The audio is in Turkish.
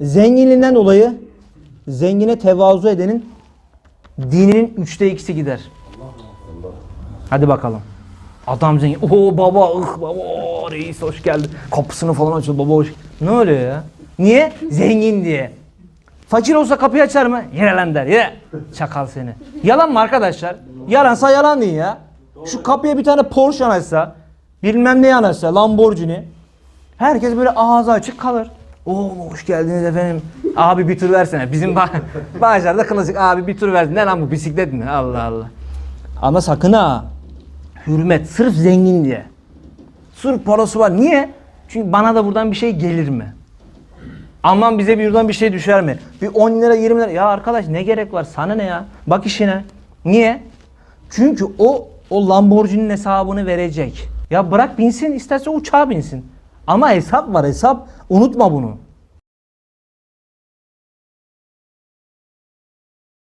zenginliğinden dolayı zengine tevazu edenin dininin üçte ikisi gider. Hadi bakalım. Adam zengin. Oo baba, ıh baba, oo, reis hoş geldin. Kapısını falan açıyor baba hoş. Ne oluyor ya? Niye? Zengin diye. Fakir olsa kapıyı açar mı? Yere lan der. Yere. Çakal seni. Yalan mı arkadaşlar? Yalansa yalan değil ya. Şu kapıya bir tane Porsche yanaşsa, bilmem ne yanaşsa, Lamborghini. Herkes böyle ağzı açık kalır. Oo hoş geldiniz efendim. Abi bir tur versene. Bizim ba Bağcılar'da klasik abi bir tur versene. Ne lan bu bisiklet mi? Allah Allah. Ama sakın ha. Hürmet sırf zengin diye. Sırf parası var. Niye? Çünkü bana da buradan bir şey gelir mi? Aman bize bir buradan bir şey düşer mi? Bir 10 lira 20 lira. Ya arkadaş ne gerek var? Sana ne ya? Bak işine. Niye? Çünkü o o Lamborghini'nin hesabını verecek. Ya bırak binsin isterse uçağa binsin. Ama hesap var hesap. Unutma bunu.